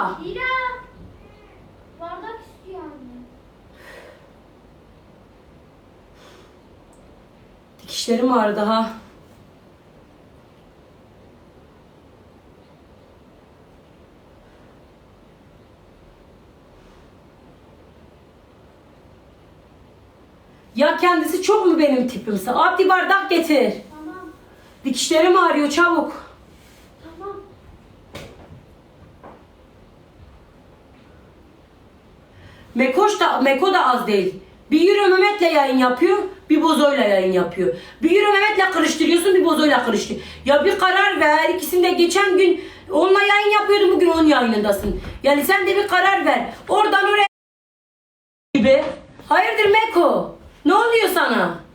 Hira. Hira. Bardak istiyor anne. Dikişlerim ağrıdı ha. Ya kendisi çok mu benim tipimse? Abdi bardak getir. Tamam. Dikişlerim ağrıyor çabuk. Tamam. Mekoş da Meko da az değil. Bir Euro Mehmet'le yayın yapıyor, bir Bozo'yla yayın yapıyor. Bir Euro Mehmet'le karıştırıyorsun, bir Bozo'yla karıştır. Ya bir karar ver. İkisinde geçen gün onunla yayın yapıyordun, bugün onun yayınındasın. Yani sen de bir karar ver. Oradan oraya gibi. Hayırdır Meko? Ne oluyor sana?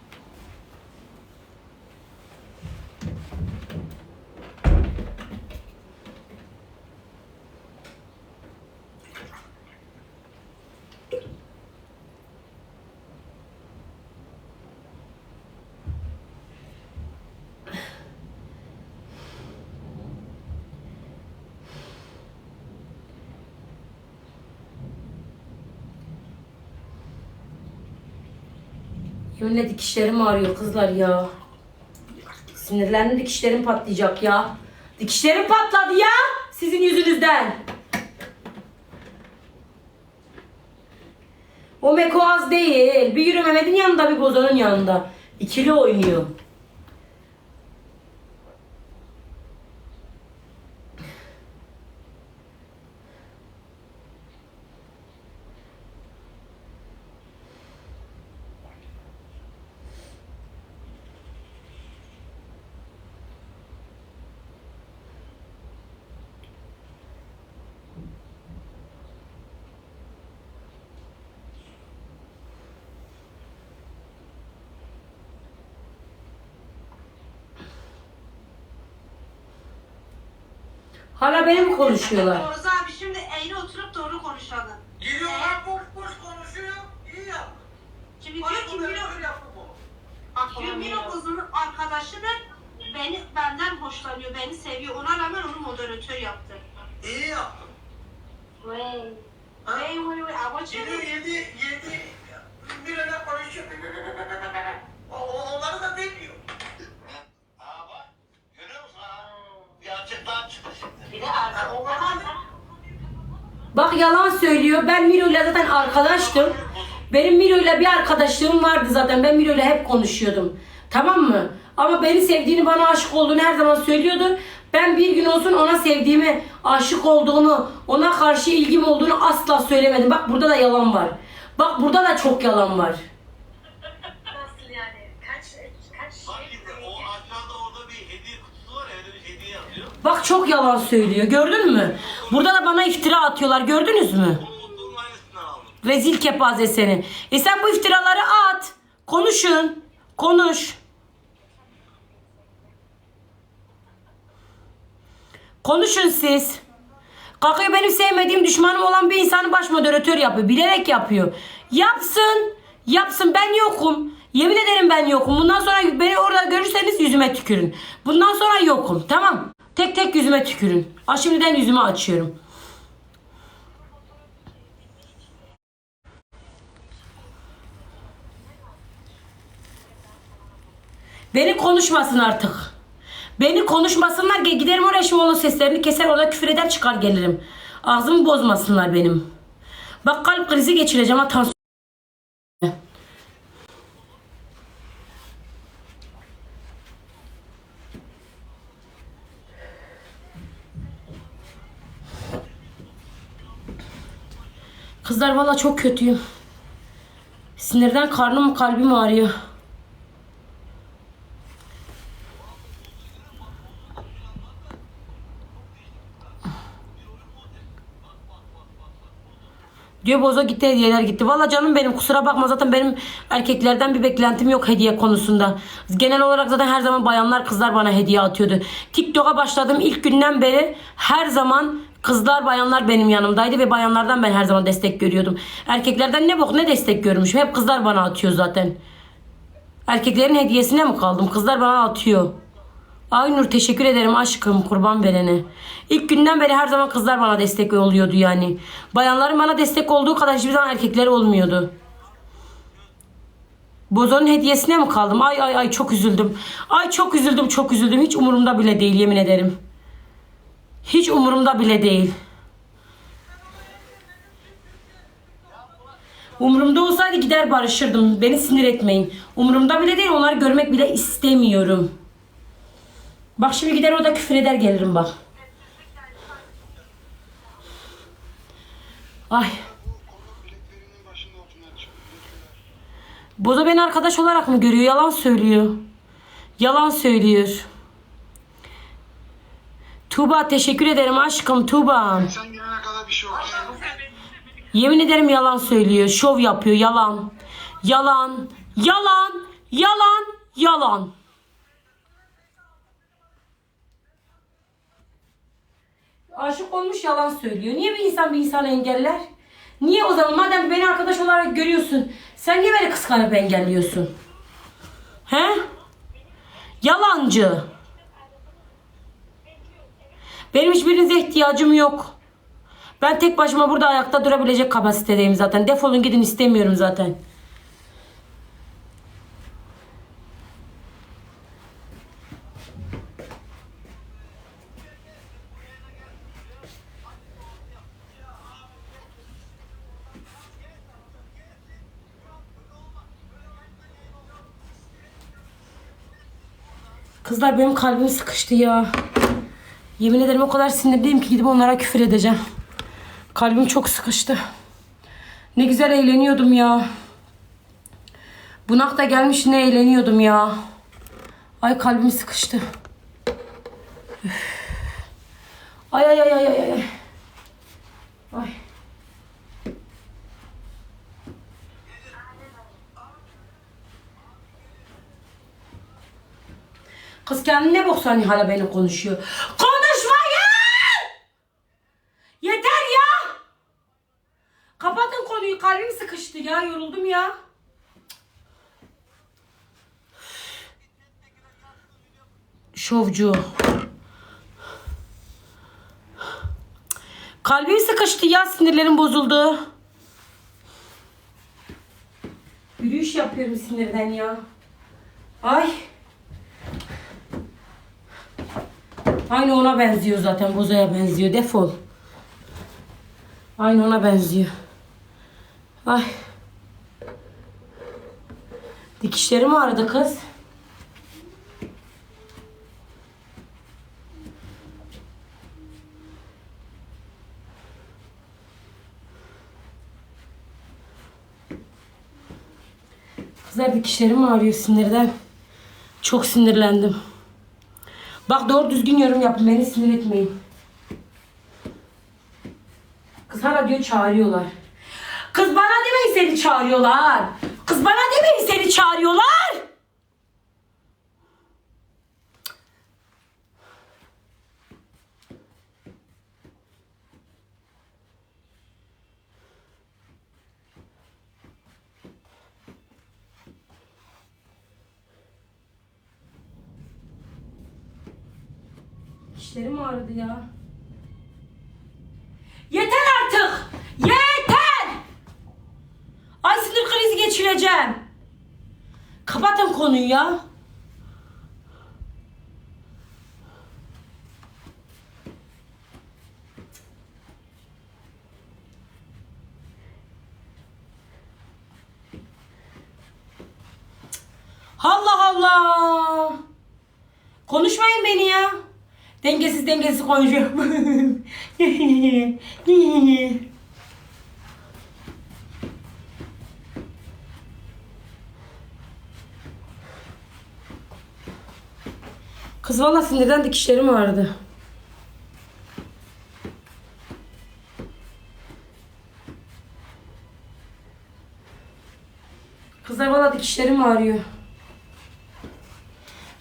Yeminle dikişlerim ağrıyor kızlar ya. Sinirlendim dikişlerim patlayacak ya. Dikişlerim patladı ya sizin yüzünüzden. O Meko az değil. Bir yürü Mehmet'in yanında bir Bozo'nun yanında. İkili oynuyor. Hala benim konuşuyorlar. Oğuz abi şimdi eğri oturup doğru konuşalım. Geliyorlar boş boş konuşuyor. İyi yap. Şimdi Bana diyor ki bu Miro, böyle yaptı bu. bak diyor Miro kızının arkadaşıdır. Beni benden hoşlanıyor, beni seviyor. Ona rağmen onu moderatör yaptı. İyi yaptın. Vay. Ha? Vay vay vay. Ama Geliyor şimdi yedi yedi bir öyle konuşuyor. O, o- onları da demiyor. Bak yalan söylüyor. Ben Miro'yla zaten arkadaştım. Benim Miro'yla bir arkadaşlığım vardı zaten. Ben Miro'yla hep konuşuyordum. Tamam mı? Ama beni sevdiğini, bana aşık olduğunu her zaman söylüyordu. Ben bir gün olsun ona sevdiğimi, aşık olduğumu, ona karşı ilgim olduğunu asla söylemedim. Bak burada da yalan var. Bak burada da çok yalan var. Bak çok yalan söylüyor. Gördün mü? Burada da bana iftira atıyorlar. Gördünüz mü? Rezil kepaze seni. E sen bu iftiraları at. Konuşun. Konuş. Konuşun siz. Kalkıyor benim sevmediğim düşmanım olan bir insanı baş moderatör yapıyor. Bilerek yapıyor. Yapsın. Yapsın ben yokum. Yemin ederim ben yokum. Bundan sonra beni orada görürseniz yüzüme tükürün. Bundan sonra yokum. Tamam. Tek tek yüzüme tükürün. Ha şimdiden yüzümü açıyorum. Beni konuşmasın artık. Beni konuşmasınlar. Giderim oraya şimdi onun seslerini keser orada küfür eder çıkar gelirim. Ağzımı bozmasınlar benim. Bak kalp krizi geçireceğim ha tansiyon. Kızlar valla çok kötüyüm. Sinirden karnım kalbim ağrıyor. Diyor boza gitti hediyeler gitti. Valla canım benim kusura bakma zaten benim erkeklerden bir beklentim yok hediye konusunda. Genel olarak zaten her zaman bayanlar kızlar bana hediye atıyordu. TikTok'a başladığım ilk günden beri her zaman kızlar bayanlar benim yanımdaydı ve bayanlardan ben her zaman destek görüyordum. Erkeklerden ne bok ne destek görmüşüm. Hep kızlar bana atıyor zaten. Erkeklerin hediyesine mi kaldım? Kızlar bana atıyor. Aynur teşekkür ederim aşkım kurban verene. İlk günden beri her zaman kızlar bana destek oluyordu yani. Bayanların bana destek olduğu kadar hiçbir zaman erkekler olmuyordu. Bozo'nun hediyesine mi kaldım? Ay ay ay çok üzüldüm. Ay çok üzüldüm çok üzüldüm. Hiç umurumda bile değil yemin ederim. Hiç umurumda bile değil. Umurumda olsaydı gider barışırdım. Beni sinir etmeyin. Umurumda bile değil. Onları görmek bile istemiyorum. Bak şimdi gider orada küfür eder gelirim bak. Ay. Bozo beni arkadaş olarak mı görüyor? Yalan söylüyor. Yalan söylüyor. Tuğba teşekkür ederim aşkım Tuğba. Sen gelene kadar bir şey oldu. Yemin ederim yalan söylüyor. Şov yapıyor. Yalan. Yalan. Yalan. Yalan. Yalan. Aşık olmuş yalan söylüyor. Niye bir insan bir insanı engeller? Niye o zaman madem beni arkadaş olarak görüyorsun sen niye beni kıskanıp engelliyorsun? He? Yalancı. Benim hiçbirinize ihtiyacım yok. Ben tek başıma burada ayakta durabilecek kapasitedeyim zaten. Defolun gidin istemiyorum zaten. Kızlar benim kalbim sıkıştı ya. Yemin ederim o kadar sinirliyim ki gidip onlara küfür edeceğim. Kalbim çok sıkıştı. Ne güzel eğleniyordum ya. Bunak da gelmiş ne eğleniyordum ya. Ay kalbim sıkıştı. Üf. Ay ay ay ay ay ay. Ay. Kız kendine baksan hala beni konuşuyor. Konuşmayın! Yeter ya! Kapatın konuyu. Sıkıştı ya. Yoruldum ya. Şovcu. Kalbim sıkıştı ya. Sinirlerim bozuldu. Yürüyüş yapıyorum sinirden ya. Ay. Aynı ona benziyor zaten. Bozoya benziyor. Defol. Aynı ona benziyor. Ay. Dikişlerim ağrıdı kız. Kızlar dikişlerim ağrıyor sinirden. Çok sinirlendim. Bak doğru düzgün yorum yapın. Beni sinir etmeyin. Kız hala diyor çağırıyorlar. Kız bana demeyin seni çağırıyorlar. Kız bana demeyin seni çağırıyorlar. Dişlerim ağrıdı ya. Yeter artık! Yeter! Ay sinir geçireceğim. Kapatın konuyu ya. Allah Allah. Konuşmayın beni ya. Dengesiz dengesiz konuşuyor. Kız valla sinirden dikişlerim ağrıdı. Kızlar valla dikişlerim ağrıyor.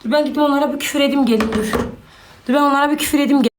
Dur ben gidip onlara bir küfür edeyim gelin dur. Dur ben onlara bir küfür edeyim gelin.